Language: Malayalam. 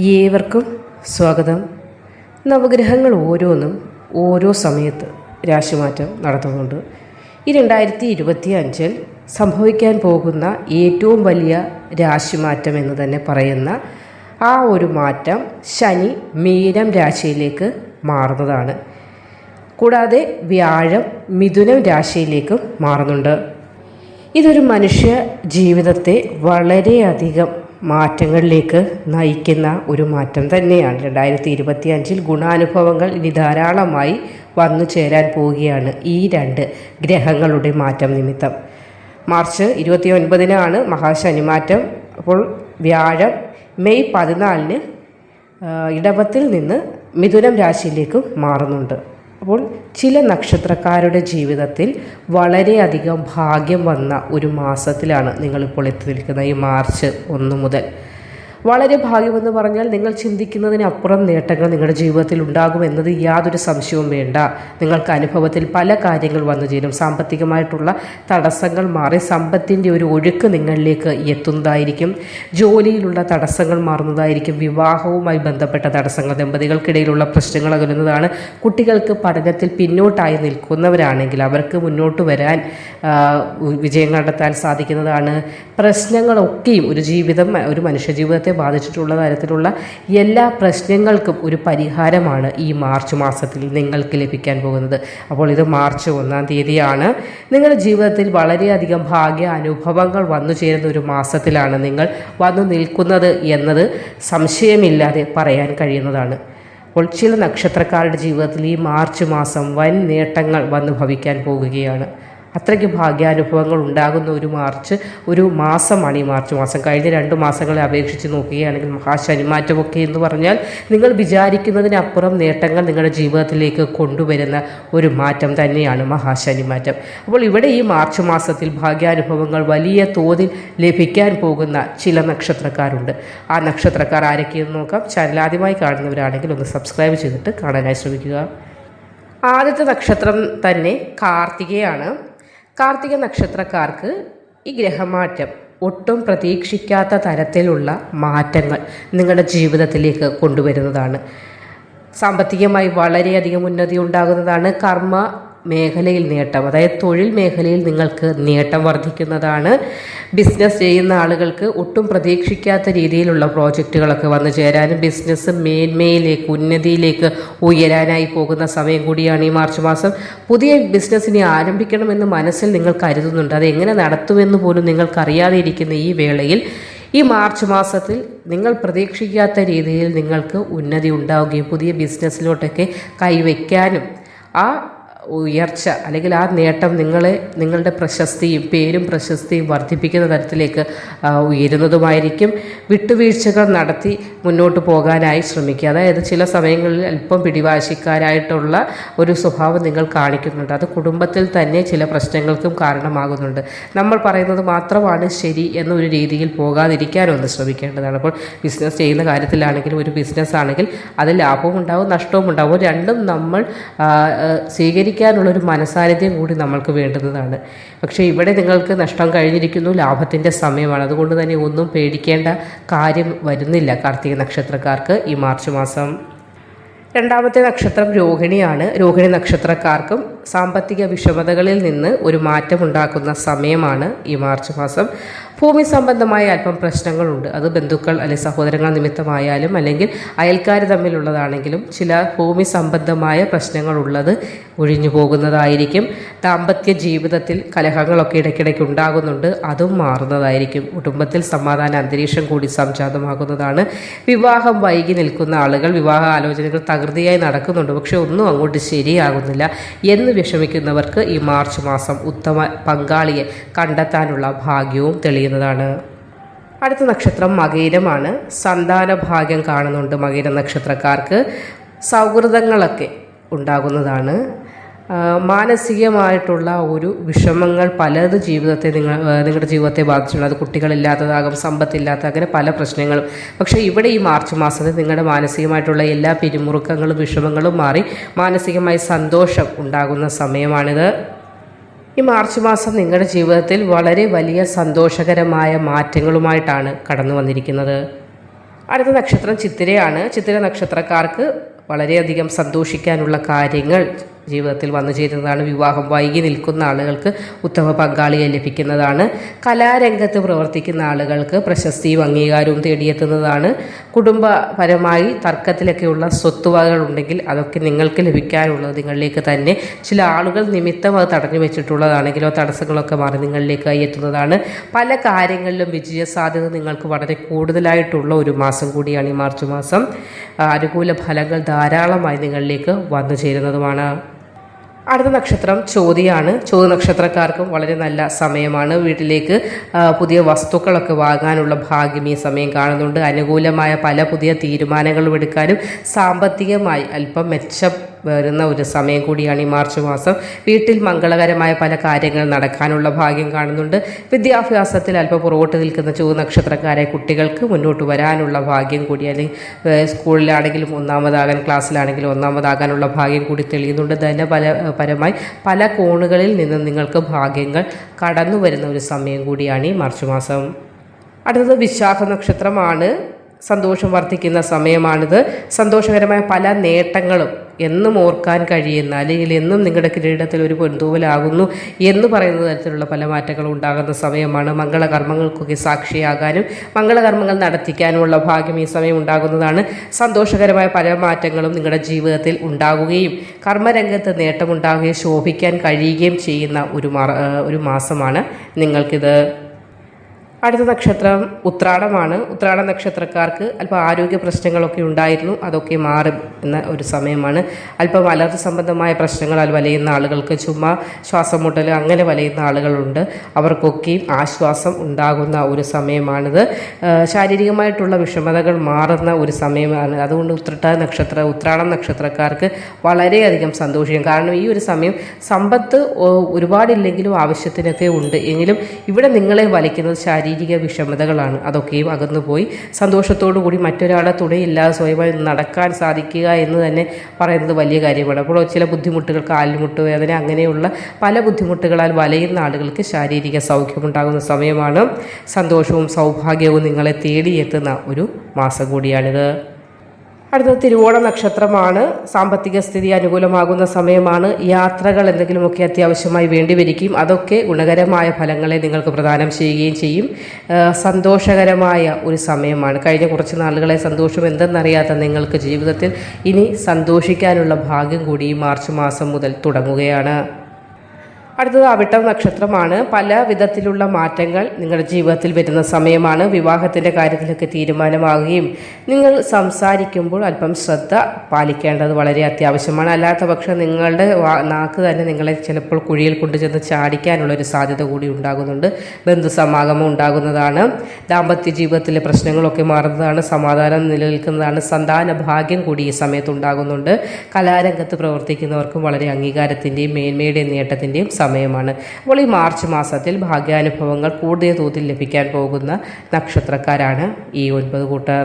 ഏവർക്കും സ്വാഗതം. നവഗ്രഹങ്ങൾ ഓരോന്നും ഓരോ സമയത്ത് രാശിമാറ്റം നടത്തുന്നുണ്ട്. ഈ രണ്ടായിരത്തി ഇരുപത്തി അഞ്ചിൽ സംഭവിക്കാൻ പോകുന്ന ഏറ്റവും വലിയ രാശിമാറ്റം എന്ന് തന്നെ പറയുന്ന ആ ഒരു മാറ്റം ശനി മീനം രാശിയിലേക്ക് മാറുന്നതാണ്. കൂടാതെ വ്യാഴം മിഥുനം രാശിയിലേക്കും മാറുന്നുണ്ട്. ഇതൊരു മനുഷ്യ ജീവിതത്തെ വളരെയധികം മാറ്റങ്ങളിലേക്ക് നയിക്കുന്ന ഒരു മാറ്റം തന്നെയാണ്. രണ്ടായിരത്തി ഇരുപത്തി അഞ്ചിൽ ഗുണാനുഭവങ്ങൾ ഇനി ധാരാളമായി വന്നു ചേരാൻ പോവുകയാണ് ഈ രണ്ട് ഗ്രഹങ്ങളുടെ മാറ്റം നിമിത്തം. മാർച്ച് ഇരുപത്തി ഒൻപതിനാണ് മഹാശനിമാറ്റം. അപ്പോൾ വ്യാഴം മെയ് പതിനാലിന് ഇടവത്തിൽ നിന്ന് മിഥുനം രാശിയിലേക്ക് മാറുന്നുണ്ട്. അപ്പോൾ ചില നക്ഷത്രക്കാരുടെ ജീവിതത്തിൽ വളരെയധികം ഭാഗ്യം വന്ന ഒരു മാസത്തിലാണ് നിങ്ങളിപ്പോൾ എത്തി നിൽക്കുന്ന ഈ മാർച്ച് ഒന്ന് മുതൽ. വളരെ ഭാഗ്യമെന്ന് പറഞ്ഞാൽ നിങ്ങൾ ചിന്തിക്കുന്നതിനപ്പുറം നേട്ടങ്ങൾ നിങ്ങളുടെ ജീവിതത്തിൽ ഉണ്ടാകുമെന്നത് യാതൊരു സംശയവും വേണ്ട. നിങ്ങൾക്ക് അനുഭവത്തിൽ പല കാര്യങ്ങൾ വന്നു ചേരും. സാമ്പത്തികമായിട്ടുള്ള തടസ്സങ്ങൾ മാറി സമ്പത്തിന്റെ ഒരു ഒഴുക്ക് നിങ്ങളിലേക്ക് എത്തുന്നതായിരിക്കും. ജോലിയിലുള്ള തടസ്സങ്ങൾ മാറുന്നതായിരിക്കും. വിവാഹവുമായി ബന്ധപ്പെട്ട തടസ്സങ്ങൾ ദമ്പതികൾക്കിടയിലുള്ള പ്രശ്നങ്ങൾ അകലുന്നതാണ്. കുട്ടികൾക്ക് പഠനത്തിൽ പിന്നോട്ടായി നിൽക്കുന്നവരാണെങ്കിൽ അവർക്ക് മുന്നോട്ട് വരാൻ വിജയം കണ്ടെത്താൻ സാധിക്കുന്നതാണ്. പ്രശ്നങ്ങളൊക്കെയും ഒരു ജീവിതം ഒരു മനുഷ്യജീവിതത്തെ ബാധിച്ചിട്ടുള്ള തരത്തിലുള്ള എല്ലാ പ്രശ്നങ്ങൾക്കും ഒരു പരിഹാരമാണ് ഈ മാർച്ച് മാസത്തിൽ നിങ്ങൾക്ക് ലഭിക്കാൻ പോകുന്നത്. അപ്പോൾ ഇത് മാർച്ച് ഒന്നാം തീയതിയാണ്. നിങ്ങളുടെ ജീവിതത്തിൽ വളരെയധികം ഭാഗ്യ അനുഭവങ്ങൾ വന്നു ചേരുന്ന ഒരു മാസത്തിലാണ് നിങ്ങൾ വന്നു നിൽക്കുന്നത് എന്നത് സംശയമില്ലാതെ പറയാൻ കഴിയുന്നതാണ്. അപ്പോൾ ചില നക്ഷത്രക്കാരുടെ ജീവിതത്തിൽ ഈ മാർച്ച് മാസം വൻ നേട്ടങ്ങൾ വന്നു ഭവിക്കാൻ പോകുകയാണ്. അത്രയ്ക്ക് ഭാഗ്യാനുഭവങ്ങൾ ഉണ്ടാകുന്ന ഒരു മാർച്ച് ഒരു മാസമാണ് ഈ മാർച്ച് മാസം. കഴിഞ്ഞ രണ്ട് മാസങ്ങളെ അപേക്ഷിച്ച് നോക്കുകയാണെങ്കിൽ മഹാശനിമാറ്റമൊക്കെ എന്ന് പറഞ്ഞാൽ നിങ്ങൾ വിചാരിക്കുന്നതിനപ്പുറം നേട്ടങ്ങൾ നിങ്ങളുടെ ജീവിതത്തിലേക്ക് കൊണ്ടുവരുന്ന ഒരു മാറ്റം തന്നെയാണ് മഹാശനിമാറ്റം. അപ്പോൾ ഇവിടെ ഈ മാർച്ച് മാസത്തിൽ ഭാഗ്യാനുഭവങ്ങൾ വലിയ തോതിൽ ലഭിക്കാൻ പോകുന്ന ചില നക്ഷത്രക്കാരുണ്ട്. ആ നക്ഷത്രക്കാർ ആരൊക്കെയെന്ന് നോക്കാം. ചാനൽ ആദ്യമായി കാണുന്നവരാണെങ്കിൽ ഒന്ന് സബ്സ്ക്രൈബ് ചെയ്തിട്ട് കാണാനായി ശ്രമിക്കുക. ആദ്യത്തെ നക്ഷത്രം തന്നെ കാർത്തികയാണ്. കാർത്തിക നക്ഷത്രക്കാർക്ക് ഈ ഗ്രഹമാറ്റം ഒട്ടും പ്രതീക്ഷിക്കാത്ത തരത്തിലുള്ള മാറ്റങ്ങൾ നിങ്ങളുടെ ജീവിതത്തിലേക്ക് കൊണ്ടുവരുന്നതാണ്. സാമ്പത്തികമായി വളരെയധികം ഉന്നതി ഉണ്ടാകുന്നതാണ്. കർമ്മ മേഖലയിൽ നേട്ടം അതായത് തൊഴിൽ മേഖലയിൽ നിങ്ങൾക്ക് നേട്ടം വർദ്ധിക്കുന്നതാണ്. ബിസിനസ് ചെയ്യുന്ന ആളുകൾക്ക് ഒട്ടും പ്രതീക്ഷിക്കാത്ത രീതിയിലുള്ള പ്രോജക്റ്റുകളൊക്കെ വന്നു ചേരാനും ബിസിനസ് മേന്മയിലേക്ക് ഉന്നതിയിലേക്ക് ഉയരാനായി പോകുന്ന സമയം കൂടിയാണ് ഈ മാർച്ച് മാസം. പുതിയ ബിസിനസ്സിനെ ആരംഭിക്കണമെന്ന് മനസ്സിൽ നിങ്ങൾ കരുതുന്നുണ്ട്. അത് എങ്ങനെ നടത്തുമെന്ന് പോലും നിങ്ങൾക്കറിയാതെ ഇരിക്കുന്ന ഈ വേളയിൽ ഈ മാർച്ച് മാസത്തിൽ നിങ്ങൾ പ്രതീക്ഷിക്കാത്ത രീതിയിൽ നിങ്ങൾക്ക് ഉന്നതി ഉണ്ടാവുകയും പുതിയ ബിസിനസ്സിലോട്ടൊക്കെ കൈവയ്ക്കാനും ആ ഉയർച്ച അല്ലെങ്കിൽ ആ നേട്ടം നിങ്ങളെ നിങ്ങളുടെ പ്രശസ്തിയും പേരും പ്രശസ്തിയും വർദ്ധിപ്പിക്കുന്ന തരത്തിലേക്ക് ഉയരുന്നതുമായിരിക്കും. വിട്ടുവീഴ്ചകൾ നടത്തി മുന്നോട്ട് പോകാനായി ശ്രമിക്കുക. അതായത് ചില സമയങ്ങളിൽ അല്പം പിടിവാശിക്കാരായിട്ടുള്ള ഒരു സ്വഭാവം നിങ്ങൾ കാണിക്കുന്നുണ്ട്. അത് കുടുംബത്തിൽ തന്നെ ചില പ്രശ്നങ്ങൾക്കും കാരണമാകുന്നുണ്ട്. നമ്മൾ പറയുന്നത് മാത്രമാണ് ശരി എന്നൊരു രീതിയിൽ പോകാതിരിക്കാനും ഒന്ന് ശ്രമിക്കേണ്ടതാണ്. അപ്പോൾ ബിസിനസ് ചെയ്യുന്ന കാര്യത്തിലാണെങ്കിലും ഒരു ബിസിനസ് ആണെങ്കിൽ അത് ലാഭവും ഉണ്ടാവും നഷ്ടവും ഉണ്ടാവും. രണ്ടും നമ്മൾ ആ, ആ, സ്വീകരിക്കാനുള്ളൊരു മനസാന്നിധ്യം കൂടി നമ്മൾക്ക് വേണ്ടുന്നതാണ്. പക്ഷേ ഇവിടെ നിങ്ങൾക്ക് നഷ്ടം കഴിഞ്ഞിരിക്കുന്നു ലാഭത്തിന്റെ സമയമാണ്. അതുകൊണ്ട് തന്നെ ഒന്നും പേടിക്കേണ്ട കാര്യം വരുന്നില്ല കാർത്തിക നക്ഷത്രക്കാർക്ക് ഈ മാർച്ച് മാസം. രണ്ടാമത്തെ നക്ഷത്രം രോഹിണിയാണ്. രോഹിണി നക്ഷത്രക്കാർക്കും സാമ്പത്തിക വിഷമതകളിൽ നിന്ന് ഒരു മാറ്റമുണ്ടാക്കുന്ന സമയമാണ് ഈ മാർച്ച് മാസം. ഭൂമി സംബന്ധമായ അല്പം പ്രശ്നങ്ങളുണ്ട്. അത് ബന്ധുക്കൾ അല്ലെങ്കിൽ സഹോദരങ്ങൾ നിമിത്തമായാലും അല്ലെങ്കിൽ അയൽക്കാർ തമ്മിലുള്ളതാണെങ്കിലും ചില ഭൂമി സംബന്ധമായ പ്രശ്നങ്ങളുള്ളത് ഒഴിഞ്ഞു പോകുന്നതായിരിക്കും. ദാമ്പത്യ ജീവിതത്തിൽ കലഹങ്ങളൊക്കെ ഇടയ്ക്കിടയ്ക്ക് ഉണ്ടാകുന്നുണ്ട്. അതും മാറുന്നതായിരിക്കും. കുടുംബത്തിൽ സമാധാന അന്തരീക്ഷം കൂടി സംജാതമാകുന്നതാണ്. വിവാഹം വൈകി നിൽക്കുന്ന ആളുകൾ വിവാഹ ആലോചനകൾ തകൃതിയായി നടക്കുന്നുണ്ട്. പക്ഷെ ഒന്നും അങ്ങോട്ട് ശരിയാകുന്നില്ല എന്ന് വിഷമിക്കുന്നവർക്ക് ഈ മാർച്ച് മാസം ഉത്തമ പങ്കാളിയെ കണ്ടെത്താനുള്ള ഭാഗ്യവും തെളിയുന്നതാണ് അടുത്ത നക്ഷത്രം മകീരമാണ് സന്താന ഭാഗ്യം കാണുന്നുണ്ട് മകീര നക്ഷത്രക്കാർക്ക്. സൗഹൃദങ്ങളൊക്കെ ഉണ്ടാകുന്നതാണ്. മാനസികമായിട്ടുള്ള ഒരു വിഷമങ്ങൾ പലത് ജീവിതത്തെ നിങ്ങൾ നിങ്ങളുടെ ജീവിതത്തെ ബാധിച്ചിട്ടുണ്ട്. അത് കുട്ടികളില്ലാത്തതാകും സമ്പത്തില്ലാത്ത അങ്ങനെ പല പ്രശ്നങ്ങളും. പക്ഷേ ഇവിടെ ഈ മാർച്ച് മാസത്തിൽ നിങ്ങളുടെ മാനസികമായിട്ടുള്ള എല്ലാ പിരിമുറുക്കങ്ങളും വിഷമങ്ങളും മാറി മാനസികമായി സന്തോഷം ഉണ്ടാകുന്ന സമയമാണിത്. ഈ മാർച്ച് മാസം നിങ്ങളുടെ ജീവിതത്തിൽ വളരെ വലിയ സന്തോഷകരമായ മാറ്റങ്ങളുമായിട്ടാണ് കടന്നു വന്നിരിക്കുന്നത്. അടുത്ത നക്ഷത്രം ചിത്തിരയാണ്. ചിത്തിര നക്ഷത്രക്കാർക്ക് വളരെയധികം സന്തോഷിക്കാനുള്ള കാര്യങ്ങൾ ജീവിതത്തിൽ വന്നു ചേരുന്നതാണ് വിവാഹം വൈകി നിൽക്കുന്ന ആളുകൾക്ക് ഉത്തമ പങ്കാളിയെ ലഭിക്കുന്നതാണ്. കലാരംഗത്ത് പ്രവർത്തിക്കുന്ന ആളുകൾക്ക് പ്രശസ്തിയും അംഗീകാരവും തേടിയെത്തുന്നതാണ്. കുടുംബപരമായി തർക്കത്തിലൊക്കെയുള്ള സ്വത്തുവകകൾ ഉണ്ടെങ്കിൽ അതൊക്കെ നിങ്ങൾക്ക് ലഭിക്കാനുള്ളത് നിങ്ങളിലേക്ക് തന്നെ. ചില ആളുകൾ നിമിത്തം അത് തടഞ്ഞു വെച്ചിട്ടുള്ളതാണെങ്കിലോ തടസ്സങ്ങളൊക്കെ മാറി നിങ്ങളിലേക്ക് എത്തുന്നതാണ്. പല കാര്യങ്ങളിലും വിജയ സാധ്യത നിങ്ങൾക്ക് വളരെ കൂടുതലായിട്ടുള്ള ഒരു മാസം കൂടിയാണ് ഈ മാർച്ച് മാസം. അനുകൂല ഫലങ്ങൾ ധാരാളമായി നിങ്ങളിലേക്ക് വന്നു ചേരുന്നതുമാണ്. അടുത്ത നക്ഷത്രം ചോതിയാണ്. ചോതി നക്ഷത്രക്കാർക്കും വളരെ നല്ല സമയമാണ്. വീട്ടിലേക്ക് പുതിയ വസ്തുക്കളൊക്കെ വാങ്ങാനുള്ള ഭാഗ്യം ഈ സമയം കാണുന്നുണ്ട്. അനുകൂലമായ പല പുതിയ തീരുമാനങ്ങളും എടുക്കാനും സാമ്പത്തികമായി അല്പം മെച്ചം വരുന്ന ഒരു സമയം കൂടിയാണ് ഈ മാർച്ച് മാസം. വീട്ടിൽ മംഗളകരമായ പല കാര്യങ്ങൾ നടക്കാനുള്ള ഭാഗ്യം കാണുന്നുണ്ട്. വിദ്യാഭ്യാസത്തിൽ അല്പം പുറകോട്ട് നിൽക്കുന്ന ചുവ നക്ഷത്രക്കാരെ കുട്ടികൾക്ക് മുന്നോട്ട് വരാനുള്ള ഭാഗ്യം കൂടി അല്ലെങ്കിൽ സ്കൂളിലാണെങ്കിലും ഒന്നാമതാകാൻ ക്ലാസ്സിലാണെങ്കിലും ഒന്നാമതാകാനുള്ള ഭാഗ്യം കൂടി തെളിയുന്നുണ്ട്. തന്നെ പല പരമായി പല കോണുകളിൽ നിന്ന് നിങ്ങൾക്ക് ഭാഗ്യങ്ങൾ കടന്നു വരുന്ന ഒരു സമയം കൂടിയാണ് ഈ മാർച്ച് മാസം. അടുത്തത് വിശാഖ നക്ഷത്രമാണ്. സന്തോഷം വർദ്ധിക്കുന്ന സമയമാണിത്. സന്തോഷകരമായ പല നേട്ടങ്ങളും എന്നും ഓർക്കാൻ കഴിയുന്ന അല്ലെങ്കിൽ എന്നും നിങ്ങളുടെ കിരീടത്തിൽ ഒരു പൊന്തൂവലാകുന്നു എന്ന് പറയുന്ന തരത്തിലുള്ള പല മാറ്റങ്ങളും ഉണ്ടാകുന്ന സമയമാണ്. മംഗളകർമ്മങ്ങൾക്കൊക്കെ സാക്ഷിയാകാനും മംഗളകർമ്മങ്ങൾ നടത്തിക്കാനുമുള്ള ഭാഗ്യം ഈ സമയം ഉണ്ടാകുന്നതാണ്. സന്തോഷകരമായ പല മാറ്റങ്ങളും നിങ്ങളുടെ ജീവിതത്തിൽ ഉണ്ടാകുകയും കർമ്മരംഗത്ത് നേട്ടമുണ്ടാകുകയും ശോഭിക്കാൻ കഴിയുകയും ചെയ്യുന്ന ഒരു ഒരു മാസമാണ് നിങ്ങൾക്കിത്. അടുത്ത നക്ഷത്രം ഉത്രാടമാണ്. ഉത്രാട നക്ഷത്രക്കാർക്ക് അല്പം ആരോഗ്യ പ്രശ്നങ്ങളൊക്കെ ഉണ്ടായിരുന്നു. അതൊക്കെ മാറും എന്ന ഒരു സമയമാണ്. അല്പം അലർജി സംബന്ധമായ പ്രശ്നങ്ങളാൽ വലയുന്ന ആളുകൾക്ക് ചുമ ശ്വാസം മുട്ടൽ അങ്ങനെ വലയുന്ന ആളുകളുണ്ട്. അവർക്കൊക്കെയും ആശ്വാസം ഉണ്ടാകുന്ന ഒരു സമയമാണിത്. ശാരീരികമായിട്ടുള്ള വിഷമതകൾ മാറുന്ന ഒരു സമയമാണ്. അതുകൊണ്ട് ഉത്രട്ട നക്ഷത്ര ഉത്രാടം നക്ഷത്രക്കാർക്ക് വളരെയധികം സന്തോഷിക്കും. കാരണം ഈ ഒരു സമയം സമ്പത്ത് ഒരുപാടില്ലെങ്കിലും ആവശ്യത്തിനൊക്കെ ഉണ്ട്. എങ്കിലും ഇവിടെ നിങ്ങളെ വലിക്കുന്നത് ശാരീരിക വിഷമതകളാണ്. അതൊക്കെയും അകന്നുപോയി. സന്തോഷത്തോടു കൂടി മറ്റൊരാളെ തുണയില്ലാതെ സ്വയമായി നടക്കാൻ സാധിക്കുക എന്ന് തന്നെ പറയുന്നത് വലിയ കാര്യമാണ്. അപ്പോൾ ചില ബുദ്ധിമുട്ടുകൾ കാലിമുട്ട് വേദന അങ്ങനെയുള്ള പല ബുദ്ധിമുട്ടുകളാൽ വലയുന്ന ആളുകൾക്ക് ശാരീരിക സൗഖ്യമുണ്ടാകുന്ന സമയമാണ്. സന്തോഷവും സൗഭാഗ്യവും നിങ്ങളെ തേടിയെത്തുന്ന ഒരു മാസം കൂടിയാണിത്. അടുത്തത് തിരുവോണ നക്ഷത്രമാണ്. സാമ്പത്തിക സ്ഥിതി അനുകൂലമാകുന്ന സമയമാണ്. യാത്രകൾ എന്തെങ്കിലുമൊക്കെ അത്യാവശ്യമായി വേണ്ടി വരികയും അതൊക്കെ ഗുണകരമായ ഫലങ്ങളെ നിങ്ങൾക്ക് പ്രദാനം ചെയ്യുകയും ചെയ്യും. സന്തോഷകരമായ ഒരു സമയമാണ്. കഴിഞ്ഞ കുറച്ച് നാളുകളെ സന്തോഷം എന്തെന്നറിയാത്ത നിങ്ങൾക്ക് ജീവിതത്തിൽ ഇനി സന്തോഷിക്കാനുള്ള ഭാഗ്യം കൂടി മാർച്ച് മാസം മുതൽ തുടങ്ങുകയാണ്. അടുത്തത് അവിട്ടം നക്ഷത്രമാണ്. പല വിധത്തിലുള്ള മാറ്റങ്ങൾ നിങ്ങളുടെ ജീവിതത്തിൽ വരുന്ന സമയമാണ്. വിവാഹത്തിന്റെ കാര്യത്തിലൊക്കെ തീരുമാനമാകുകയും നിങ്ങൾ സംസാരിക്കുമ്പോൾ അല്പം ശ്രദ്ധ പാലിക്കേണ്ടത് വളരെ അത്യാവശ്യമാണ്. അല്ലാത്ത പക്ഷം നിങ്ങളുടെ നാക്ക് തന്നെ നിങ്ങളെ ചിലപ്പോൾ കുഴിയിൽ കൊണ്ടുചെന്ന് ചാടിക്കാനുള്ള ഒരു സാധ്യത കൂടി ഉണ്ടാകുന്നുണ്ട്. ബന്ധുസമാഗമം ഉണ്ടാകുന്നതാണ്. ദാമ്പത്യ ജീവിതത്തിലെ പ്രശ്നങ്ങളൊക്കെ മാറുന്നതാണ്. സമാധാനം നിലനിൽക്കുന്നതാണ്. സന്താന ഭാഗ്യം കൂടി ഈ സമയത്ത് ഉണ്ടാകുന്നുണ്ട്. കലാരംഗത്ത് പ്രവർത്തിക്കുന്നവർക്കും വളരെ അംഗീകാരത്തിന്റെയും മേന്മയുടെയും നേട്ടത്തിന്റെയും സമയമാണ്. അപ്പോൾ ഈ മാർച്ച് മാസത്തിൽ ഭാഗ്യാനുഭവങ്ങൾ കൂടുതൽ തോതിൽ ലഭിക്കാൻ പോകുന്ന നക്ഷത്രക്കാരാണ് ഈ ഒൻപത് കൂട്ടർ.